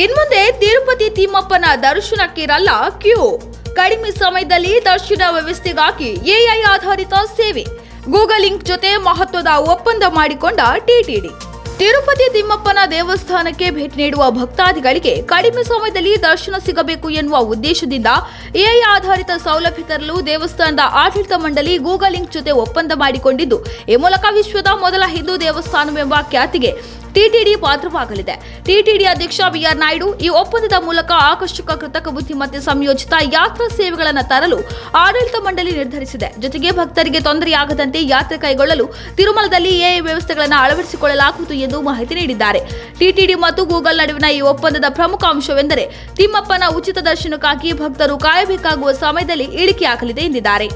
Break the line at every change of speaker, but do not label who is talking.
ಇನ್ಮುಂದೆ ತಿರುಪತಿ ತಿಮ್ಮಪ್ಪನ ದರ್ಶನಕ್ಕಿರಲ್ಲ ಕ್ಯೂ. ಕಡಿಮೆ ಸಮಯದಲ್ಲಿ ದರ್ಶನ ವ್ಯವಸ್ಥೆಗಾಗಿ ಎಐ ಆಧಾರಿತ ಸೇವೆ. ಗೂಗಲ್ ಲಿಂಕ್ ಜೊತೆ ಮಹತ್ವದ ಒಪ್ಪಂದ ಮಾಡಿಕೊಂಡ ಟಿಟಿಡಿ. ತಿರುಪತಿ ತಿಮ್ಮಪ್ಪನ ದೇವಸ್ಥಾನಕ್ಕೆ ಭೇಟಿ ನೀಡುವ ಭಕ್ತಾದಿಗಳಿಗೆ ಕಡಿಮೆ ಸಮಯದಲ್ಲಿ ದರ್ಶನ ಸಿಗಬೇಕು ಎನ್ನುವ ಉದ್ದೇಶದಿಂದ ಎಐ ಆಧಾರಿತ ಸೌಲಭ್ಯ ತರಲು ದೇವಸ್ಥಾನದ ಆಡಳಿತ ಮಂಡಳಿ ಗೂಗಲ್ ಲಿಂಕ್ ಜೊತೆ ಒಪ್ಪಂದ ಮಾಡಿಕೊಂಡಿದ್ದು, ಈ ಮೂಲಕ ವಿಶ್ವದ ಮೊದಲ ಹಿಂದೂ ದೇವಸ್ಥಾನವೆಂಬ ಖ್ಯಾತಿಗೆ ಟಿಟಿಡಿ ಪಾತ್ರವಾಗಲಿದೆ. ಟಿಟಿಡಿ ಅಧ್ಯಕ್ಷ ಬಿಆರ್ ನಾಯ್ಡು ಈ ಒಪ್ಪಂದದ ಮೂಲಕ ಆಕರ್ಷಕ ಕೃತಕ ಬುದ್ಧಿಮತ್ತೆ ಸಂಯೋಜಿತ ಯಾತ್ರಾ ಸೇವೆಗಳನ್ನು ತರಲು ಆಡಳಿತ ಮಂಡಳಿ ನಿರ್ಧರಿಸಿದೆ. ಜೊತೆಗೆ ಭಕ್ತರಿಗೆ ತೊಂದರೆಯಾಗದಂತೆ ಯಾತ್ರೆ ಕೈಗೊಳ್ಳಲು ತಿರುಮಲದಲ್ಲಿ ಎಐ ವ್ಯವಸ್ಥೆಗಳನ್ನು ಅಳವಡಿಸಿಕೊಳ್ಳಲಾಗುವುದು ಎಂದು ಮಾಹಿತಿ ನೀಡಿದ್ದಾರೆ. ಟಿಟಿಡಿ ಮತ್ತು ಗೂಗಲ್ ನಡುವಿನ ಈ ಒಪ್ಪಂದದ ಪ್ರಮುಖ ಅಂಶವೆಂದರೆ ತಿಮ್ಮಪ್ಪನ ಉಚಿತ ದರ್ಶನಕ್ಕಾಗಿ ಭಕ್ತರು ಕಾಯಬೇಕಾಗುವ ಸಮಯದಲ್ಲಿ ಇಳಿಕೆಯಾಗಲಿದೆ ಎಂದಿದ್ದಾರೆ.